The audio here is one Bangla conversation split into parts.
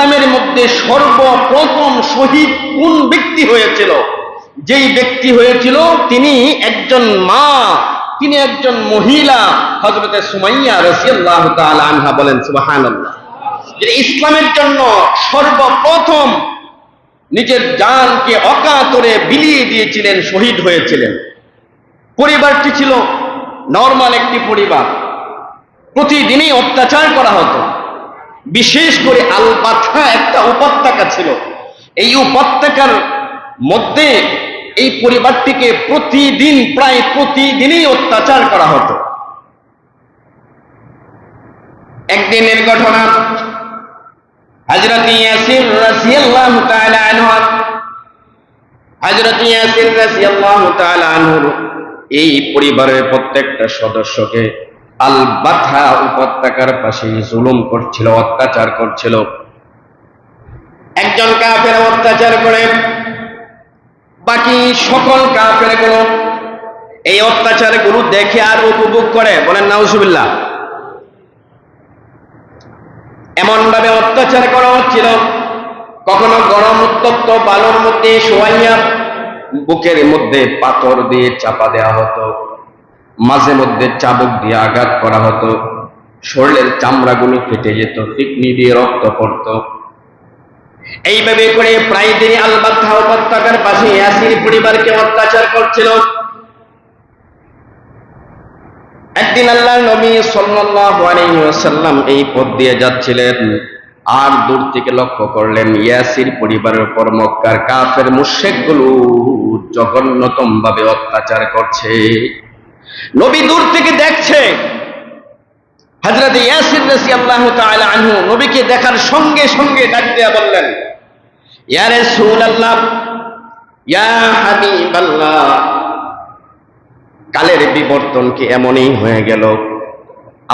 ইসলামের মধ্যে সর্বপ্রথম শহীদ কোন ব্যক্তি হয়েছিল? যেই ব্যক্তি হয়েছিল তিনি একজন মা, তিনি একজন মহিলা হজরতে সুমাইয়া রসিয়াল্লাহ আনহা বলেন, সুবহানাল্লাহ। যে ইসলামের জন্য সর্বপ্রথম নিজের জানকে অকাতরে বিলিয়ে দিয়েছিলেন, শহীদ হয়েছিলেন। পরিবারটি ছিল নর্মাল একটি পরিবার। প্রতিদিনই অত্যাচার করা হতো। বিশেষ করে আলবাথা একটা উপত্যকা ছিল। এই উপত্যকার মধ্যে এই পরিবারটিকে প্রতিদিন প্রায় প্রতিদিনই অত্যাচার করা হতো। একদিনের ঘটনা এই পরিবারের প্রত্যেকটা সদস্যকে আল বাথা উপত্যকার পাশে জুলুম করছিল, অত্যাচার করছিল। একজন কাফের অত্যাচার করে, বাকি সকল কাফেরগুলো এই অত্যাচারগুলো দেখে আর উপভোগ করে। বলেন, নাউজুবিল্লাহ। এমন ভাবে অত্যাচার করা হচ্ছিল, কখনো গরম উত্তপ্ত বালুর মধ্যে শোয়াইয়া বুকের মধ্যে পাথর দিয়ে চাপা দেওয়া হতো। মাঝে মধ্যে চাবুক দিয়ে আঘাত করা হতো। শরীরের চামড়াগুলো ফেটে যেত ফিকনি দিয়ে রক্ত পড়ত। এইভাবে করে প্রায় দিনই আলবাথা উপত্যকার পাশে ইয়াসির পরিবারকে অত্যাচার করছিল। একদিন আল্লাহ নবী ওয়াসাল্লাম এই পথ দিয়ে যাচ্ছিলেন। আর দূর থেকে লক্ষ্য করলেন ইয়াসির পরিবারের উপর মক্কার কাফের মুশরিকগুলো জঘন্যতম ভাবে অত্যাচার করছে। নবী দূর থেকে দেখছে। হযরত ইয়াসির রাদিয়াল্লাহু তাআলা আনহু নবীকে দেখার সঙ্গে সঙ্গে ডাক দিয়া বললেন, ইয়া রাসূলুল্লাহ, ইয়া হাবিবাল্লাহ, কালের বিবর্তন কি এমনই হয়ে গেল?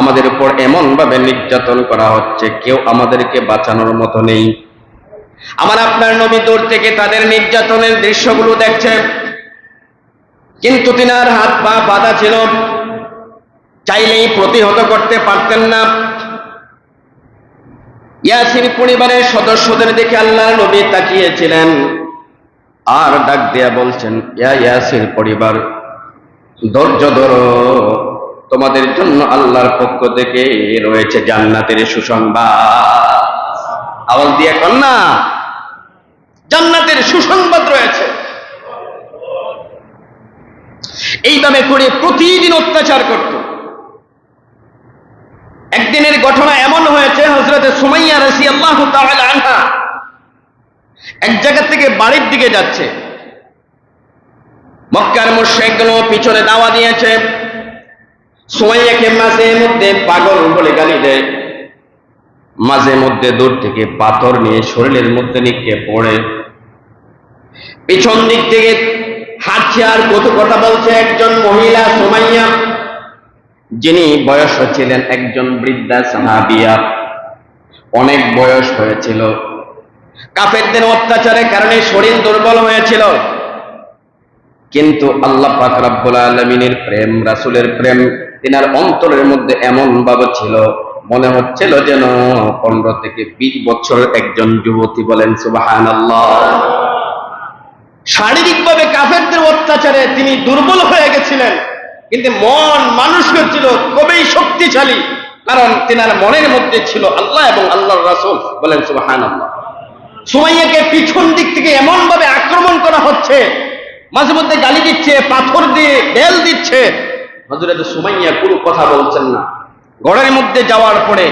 আমাদের উপর এমন ভাবে নির্যাতন করা হচ্ছে, কেউ আমাদেরকে বাঁচানোর মতো নেই। আমার আপনার নবী দূর থেকে তাদের নির্যাতনের দৃশ্যগুলো দেখছে। কিন্তু তিনার হাত পা বাঁধা ছিল। চাইলেই প্রতিহত করতে পারতেন না। ইয়াসির পরিবারের সদস্যদের দেখে আল্লাহ নবী তাকিয়েছিলেন। আর ডাক দিয়া বলছেন, ইয়া ইয়াসির পরিবার, ধৈর্য ধরো। তোমাদের জন্য আল্লাহর পক্ষ থেকে রয়েছে জান্নাতের সুসংবাদ। আওয়াজ দিয়ে কন না জান্নাতের সুসংবাদ রয়েছে। এইভাবে করে প্রতিদিন অত্যাচার করত। একদিনের ঘটনা এমন হয়েছে হজরতে সুমাইয়া রাসি আল্লাহ আনহা এক জায়গা থেকে বাড়ির দিকে যাচ্ছে। মক্কার মুশরিকগুলো পিছনে দাওয়া দিয়েছে। সুমাইয়াকে মাঝে মধ্যে পাগল বলে গালি দেয়। মাঝে মধ্যে দূর থেকে পাথর নিয়ে শরীরের মধ্যে নিক্ষেপ পড়ে পিছন দিক থেকে হাঁটছে আর কত কথা বলছে একজন মহিলা সুমাইয়া। যিনি বয়স হয়েছিলেন একজন বৃদ্ধা সাহাবিয়া। অনেক বয়স হয়েছিল। কাফেরদের অত্যাচারের কারণে শরীর দুর্বল হয়েছিল। কিন্তু আল্লাহ পাক রব্বুল আলমিনের প্রেম, রাসুলের প্রেম তিনার অন্তরের মধ্যে এমন ভাবে ছিল, মনে হচ্ছিল যেন পনেরো থেকে বিশ বছরের একজন যুবতী বলেন সুবাহান শারীরিকভাবে কাফেরদের অত্যাচারে তিনি দুর্বল হয়ে গেছিলেন। কিন্তু মন মানুষ ছিল খুবই শক্তিশালী, কারণ তিনার মনের মধ্যে ছিল আল্লাহ এবং আল্লাহর রাসূল বলেন সুবাহান আল্লাহ সুমাইয়াকে পিছন দিক থেকে এমন ভাবে আক্রমণ করা হচ্ছে, মাঝে মধ্যে গালি দিচ্ছে, পাথর দিয়ে বেল দিচ্ছে। হজরত সুমাইয়া কোনো কথা বলছেন না। গড়ের মধ্যে যাওয়ার পরে,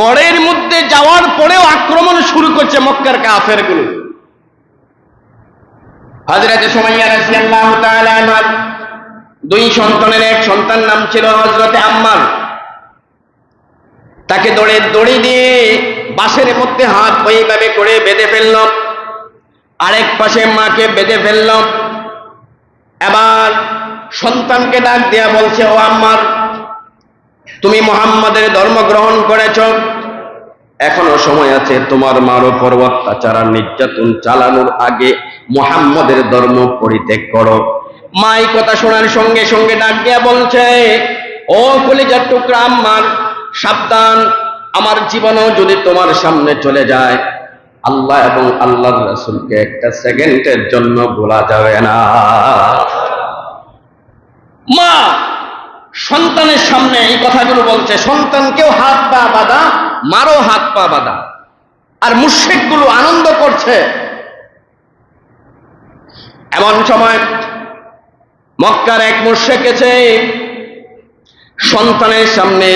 গড়ের মধ্যে যাওয়ার পরেও আক্রমণ শুরু করছে মক্কার কাফেরগুলো হজরত সুমাইয়া রাদিয়াল্লাহু তাআলা আনহা দুই সন্তানের এক সন্তান নাম ছিল হজরতে আম্মার তাকে দৌড়ে, দড়ি দিয়ে বাঁশের মধ্যে হাত এইভাবে করে বেঁধে ফেলল। আরেক পাশে মাকে বেঁধে ফেলল। এবার সন্তানকে ডাক দেয়া বলছে, ও আম্মার তুমি মোহাম্মদের ধর্ম গ্রহণ করেছ। এখনও সময় আছে তোমার মার উপর অত্যাচার আর নির্যাতন চালানোর আগে মোহাম্মদের ধর্ম পরিত্যাগ করো। মা এই কথা শোনার সঙ্গে সঙ্গে ডাক দেয়া বলছে, ও কলিজার টুকরা আম্মার, সাবধান, আমার জীবনও যদি তোমার সামনে চলে যায়, আল্লাহ এবং আল্লাহর রাসূলকে একটা সেকেন্ডের জন্য ভোলা যাবে না। মা, সন্তানের সামনে এই কথাগুলো বলছে, সন্তানকেও হাত পা বাঁধা মারও হাত পা বাঁধা। আর মুশেকগুলো আনন্দ করছে। এমন সময় মক্কার এক মুশেক এসে সন্তানের সামনে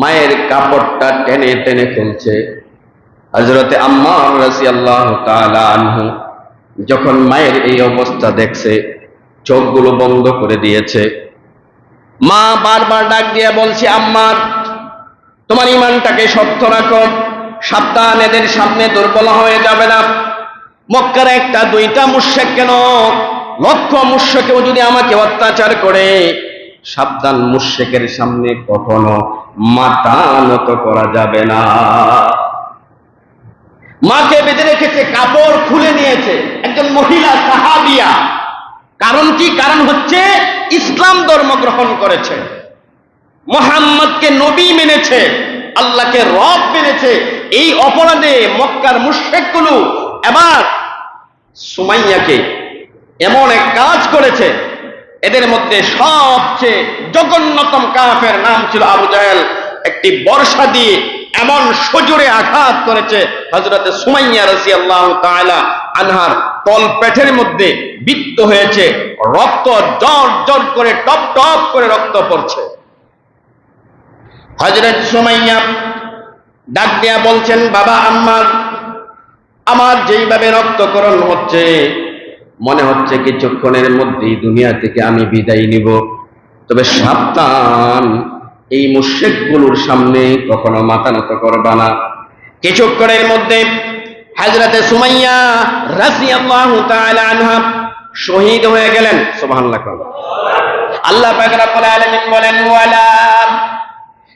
মায়ের কাপড়টা টেনে টেনে খুলছে হজরতে আম্মার রাজি আল্লাহ যখন মায়ের এই অবস্থা দেখছে, চোখগুলো বন্ধ করে দিয়েছে। মা বারবার ডাক দিয়ে বলছে, আম্মার তোমার ইমানটাকে শক্ত রাখো। সাবধান, এদের সামনে দুর্বল হয়ে যাবে না। মক্কার একটা, দুইটা মুশেক কেন? লক্ষ মুশেকেও যদি আমাকে অত্যাচার করে, সাবধান মুশেকের সামনে কখনো মাথা নত করা যাবে না। মাকে বেঁধে রেখেছে, কাপড় খুলে নিয়েছে, একজন মহিলা সাহাবিয়া। কারণ কি? কারণ হচ্ছে ইসলাম ধর্ম গ্রহণ করেছে। মোহাম্মদকে নবী মেনেছে, আল্লাহকে রব মেনেছে। এই অপরাধে মক্কার মুশেকগুলো এবার সুমাইয়াকে এমন এক কাজ করেছে। এদের মধ্যে সবচেয়ে জঘন্যতম কাফের নাম ছিল আবু জাহেল। একটি বর্ষা দিয়ে এমন সজোরে আঘাত করেছে হজরতে সুমাইয়া রাজি আল্লাহ আনহার তল পেটের মধ্যে বৃত্ত হয়েছে। রক্ত জর জর করে টপ টপ করে রক্ত পড়ছে। হজরত সুমাইয়া ডাক দিয়া বলছেন, বাবা আম্মার, আমার যেইভাবে রক্তকরণ হচ্ছে, মনে হচ্ছে কিছুক্ষণের মধ্যেই দুনিয়া থেকে আমি বিদায় নিব। তবে সাবধান, এই মুশেকগুলোর সামনে কখনো মাথা নত করবা না। কিছুক্ষণের মধ্যে হাজরাতে সুমাইয়া রাদিয়াল্লাহু তাআলা আনহা শহীদ হয়ে গেলেন। সুবহানাল্লাহ। আল্লাহ পাক রব্বুল বলেন, ওয়ালা